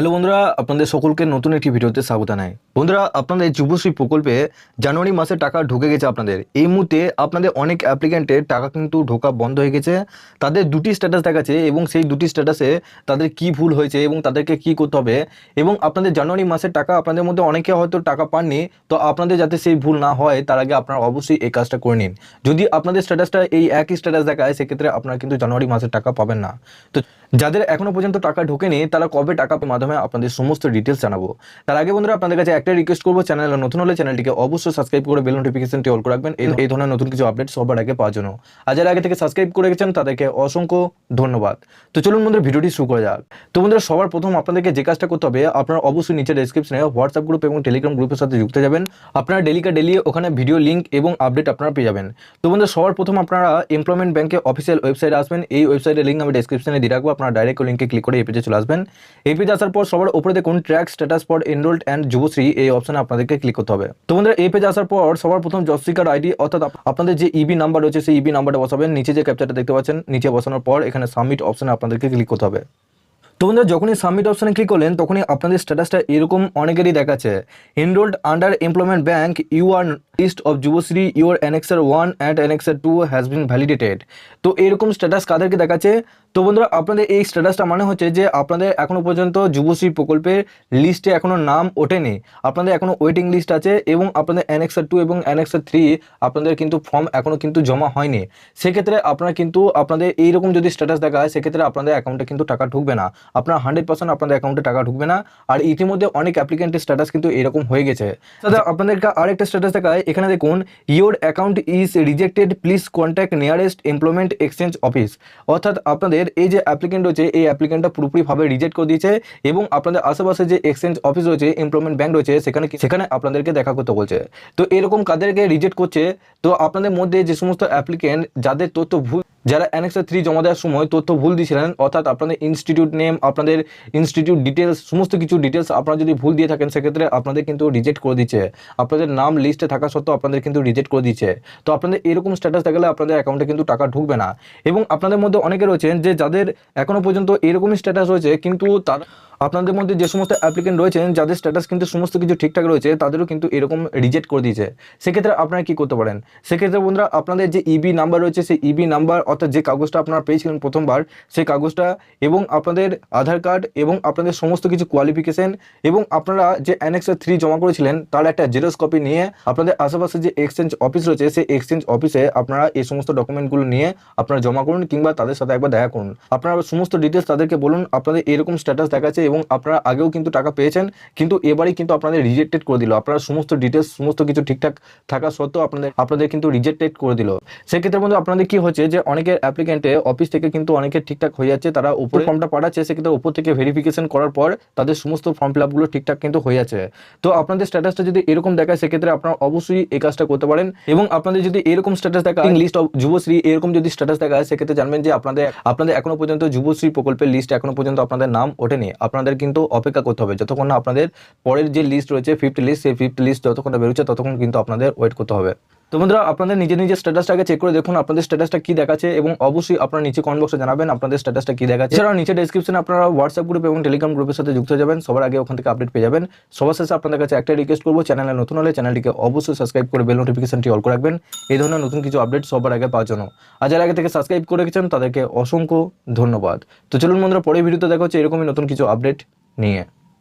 Hello বন্ধুরা, আপনাদের সকলকে নতুন একটি ভিডিওতে স্বাগত জানাই। বন্ধুরা, আপনাদের যুবশ্রী প্রকল্পে জানুয়ারি মাসে টাকা ঢুকে গেছে আপনাদের। এই মুহূর্তে আপনাদের অনেক অ্যাপ্লিকেন্টের টাকা কিন্তু ঢোকা বন্ধ হয়ে গেছে। তাদের দুটি স্ট্যাটাস দেখাচ্ছে এবং সেই দুটি স্ট্যাটাসে তাদের কি ভুল হয়েছে এবং তাদেরকে কি করতে হবে এবং আপনাদের জানুয়ারি মাসের টাকা আপনাদের মধ্যে অনেকে হয়তো টাকা পাননি, তো আপনাদের যাতে সেই ভুল না হয়, তার আগে আপনারা অবশ্যই এই কাজটা করে নিন। যদি আপনাদের স্ট্যাটাসটা এই একই স্ট্যাটাস দেখায়, সেক্ষেত্রে আপনারা কিন্তু জানুয়ারি মাসের টাকা পাবেন না। তো যাদের এখনও পর্যন্ত টাকা ঢোকেনি, তারা কবে টাকা পাবে? মাধ্যমে আপনাদের সমস্ত ডিটেলস জানাব। তার আগে বন্ধুরা আপনাদের কাছে একটা রিকোয়েস্ট করব চ্যানেল নতুন হলে চ্যানেলটিকে অবশ্যই সাবস্ক্রাইব করে বেল নোটিফিকেশনটি অল করে রাখবেন। এই- ধরনের নতুন কিছু আপডেট সবার আগে পাওয়ার জন্য। আর যারা আগে থেকে সাবস্ক্রাইব করে গেছেন তাদেরকে অসংখ্য ধন্যবাদ। তো চলুন বন্ধুরা ভিডিওটি শুরু করা যাক। তো বন্ধুরা সবার প্রথম আপনাদেরকে যে কাজটা করতে হবে আপনারা অবশ্যই নিচে ডেসক্রিপশনে হোয়াটসঅ্যাপ গ্রুপ এবং টেলিগ্রাম গ্রুপের সাথে যুক্ত যাবেন। আপনারা ডেলিকা ডেলি ওখানে ভিডিও লিঙ্ক এবং আপডেট আপনারা পেয়ে যাবেন। তো বন্ধুরা সবার প্রথম আপনারা এমপ্লয়মেন্ট ব্যাংকে অফিসিয়াল ওয়েবসাইট আসবেন। এই ওয়েবসাইটের লিঙ্ক আমি ডেসক্রিপশনে দিয়ে রাখব। আপনারা ডাইরেক্ট লিঙ্কে ক্লিক করে এই পেজে চলে আসবেন। এই পেজে আসার পর সবার উপরে দেখুন track status for enrolled and Yuvashree, এই অপশনে আপনাদেরকে ক্লিক করতে হবে। তো বন্ধুরা, এই পেজে আসার পর সবার প্রথম জব সিকার আইডি অর্থাৎ আপনাদের যে ইবি নাম্বার রয়েছে, সেই ইবি নাম্বারটা বসাবেন। নিচে যে ক্যাপচারটা দেখতে পাচ্ছেন, নিচে বসানোর পর এখানে সাবমিট অপশনে আপনাদেরকে ক্লিক করতে হবে। তো বন্ধুরা, যখনই সাবমিট অপশনে ক্লিক করলেন, তখনই আপনাদের স্ট্যাটাসটা এরকম অনেকেরই দেখাচ্ছে। Enrolled under employment bank you are list of Yuvashree your annexure one and annexure two has been validated তো এরকম স্ট্যাটাস কাদেরকে দেখাচ্ছে? তো বন্ধুরা, আপনাদের এই স্ট্যাটাসটা মানে হচ্ছে যে আপনাদের এখনও পর্যন্ত যুবশ্রী প্রকল্পের লিস্টে এখনও নাম ওঠেনি। আপনাদের এখনও ওয়েটিং লিস্ট আছে এবং আপনাদের অ্যানেক্সার টু এবং অ্যানেক্সার থ্রি আপনাদের কিন্তু ফর্ম এখনও কিন্তু জমা হয়নি। সেক্ষেত্রে আপনারা কিন্তু, আপনাদের এইরকম যদি স্ট্যাটাস দেখা হয়, সেক্ষেত্রে আপনাদের অ্যাকাউন্টে কিন্তু টাকা ঢুকবে না। আপনার হান্ড্রেড পার্সেন্ট আপনাদের অ্যাকাউন্টে টাকা ঢুকবে না। আর ইতিমধ্যে অনেক অ্যাপ্লিকেন্টের স্ট্যাটাস কিন্তু এরকম হয়ে গেছে। দাদা আপনাদেরকে আরেকটা স্ট্যাটাস দেখায় এখানে দেখুন your account is rejected please contact nearest employment exchange office অর্থাৎ আপনাদের এই যে অ্যাপ্লিকেন্ট রয়েছে, এই অ্যাপ্লিকেন্টটা পুরোপুরিভাবে রিজেক্ট করে দিয়েছে এবং আপনাদের আশেপাশে যে এক্সচেঞ্জ অফিস রয়েছে এমপ্লয়মেন্ট ব্যাঙ্ক রয়েছে, সেখানে সেখানে আপনাদেরকে দেখা করতে বলছে। তো এরকম কাদেরকে রিজেক্ট করছে, তো আপনাদের মধ্যে যে সমস্ত অ্যাপ্লিকেন্ট যাদের তথ্য ভুল যারা অ্যানেক্সার থ্রি জমা দেওয়ার সময় তথ্য ভুল দিয়েছিলেন, অর্থাৎ আপনাদের ইনস্টিটিউট নেম আপনাদের ইনস্টিটিউট ডিটেলস সমস্ত কিছু ডিটেলস আপনারা যদি ভুল দিয়ে থাকেন, সেক্ষেত্রে আপনাদের কিন্তু রিজেক্ট করে দিচ্ছে। আপনাদের নাম লিস্টে থাকা সত্ত্বেও আপনাদের কিন্তু রিজেক্ট করে দিচ্ছে। তো আপনাদের এরকম স্ট্যাটাস দেখালে আপনাদের অ্যাকাউন্টে কিন্তু টাকা ঢুকবে না। এবং আপনাদের মধ্যে অনেকে রয়েছেন যে যাদের এখনও পর্যন্ত এরকমই স্ট্যাটাস রয়েছে, কিন্তু তারা আপনাদের মধ্যে যে সমস্ত অ্যাপ্লিকেন্ট রয়েছেন, যাদের স্ট্যাটাস কিন্তু সমস্ত কিছু ঠিকঠাক রয়েছে, তাদেরও কিন্তু এরকম রিজেক্ট করে দিয়েছে। সেক্ষেত্রে আপনারা কি করতে পারেন? সেক্ষেত্রে বন্ধুরা, আপনাদের যে ইবি নাম্বার রয়েছে, সেই ইবি নাম্বার অর্থাৎ যে কাগজটা আপনারা পেয়েছিলেন প্রথমবার, সেই কাগজটা এবং আপনাদের আধার কার্ড এবং আপনাদের সমস্ত কিছু কোয়ালিফিকেশন এবং আপনারা যে অ্যানেক্সার থ্রি জমা করেছিলেন, তার একটা জেরক্স কপি নিয়ে আপনাদের আশেপাশে যে এক্সচেঞ্জ অফিস রয়েছে, সেই এক্সচেঞ্জ অফিসে আপনারা এই সমস্ত ডকুমেন্টগুলো নিয়ে আপনারা জমা করুন কিংবা তাদের সাথে একবার দেখা করুন। আপনারা সমস্ত ডিটেলস তাদেরকে বলুন, আপনাদের এরকম স্ট্যাটাস দেখাচ্ছে এবং আপনারা আগেও কিন্তু টাকা পেয়েছেন কিন্তু এবারই কিন্তু আপনাদের রিজেক্টেড করে দিল। আপনারা সমস্ত ডিটেলস সমস্ত কিছু ঠিকঠাক থাকা সত্ত্বেও আপনাদের আপনাদের কিন্তু রিজেক্টেড করে দিল। সেক্ষেত্রে বন্ধু আপনাদের কি হচ্ছে যে অনেকের অ্যাপ্লিকেন্টে অফিস থেকে কিন্তু অনেকের ঠিকঠাক হয়ে যাচ্ছে তারা উপরে ফর্মটা পাঠাচ্ছে সেক্ষেত্রে উপর থেকে ভেরিফিকেশন করার পর তাদের সমস্ত ফর্ম ফিল আপগুলো ঠিকঠাক কিন্তু হয়ে যাচ্ছে। তো আপনাদের স্ট্যাটাসটা যদি এরকম দেখায় সেক্ষেত্রে আপনারা অবশ্যই এই কাজটা করতে পারেন এবং আপনাদের যদি এরকম স্ট্যাটাস দেখা লিস্ট অফ যুবশ্রী এরকম যদি স্ট্যাটাস দেখায় সেক্ষেত্রে জানবেন যে আপনাদের আপনাদের এখনও পর্যন্ত যুবশ্রী প্রকল্পের লিস্ট এখনও পর্যন্ত আপনাদের নাম ওঠেনি। আপনাদের কিন্তু অপেক্ষা করতে হবে। যতক্ষণ না আপনাদের পরের যে লিস্ট রয়েছে ফিফথ লিস্ট সেই ফিফথ লিস্ট যতক্ষণ বেরোচ্ছে, ততক্ষণ কিন্তু আপনাদের ওয়েট করতে হবে। তো বন্ধুরা, আপনাদের নিজের নিজের স্ট্যাটাসটাকে চেক করে দেখুন, আপনাদের স্ট্যাটাসটা কি দেখাচ্ছে এবং অবশ্যই আপনারা নিচে কমেন্ট বক্সে জানাবেন আপনাদের স্ট্যাটাসটা কি দেখাচ্ছে। এছাড়াও নিচে ডেসক্রিপশনে আপনারা হোয়াটসঅ্যাপ গ্রুপ এবং টেলিগ্রাম গ্রুপের সাথে যুক্ত হয়ে যাবেন, সবার আগে ওখান থেকে আপডেট পেয়ে যাবেন। সবার শেষে আপনাদের কাছে একটা রিকোয়েস্ট করব, চ্যানেলে নতুন হলে চ্যানেলটিকে অবশ্যই সাবস্ক্রাইব করে বেল নোটিফিকেশনটি অল করে রাখবেন। এই ধরনের নতুন কিছু আপডেট সবার আগে পাওয়ার জন্য। আর যারা আগে থেকে সাবস্ক্রাইব করে রেখেছেন, তাদেরকে অসংখ্য ধন্যবাদ। তো চলুন বন্ধুরা পরে ভিডিওতে দেখা হচ্ছে এরকমই নতুন কিছু আপডেট নিয়ে।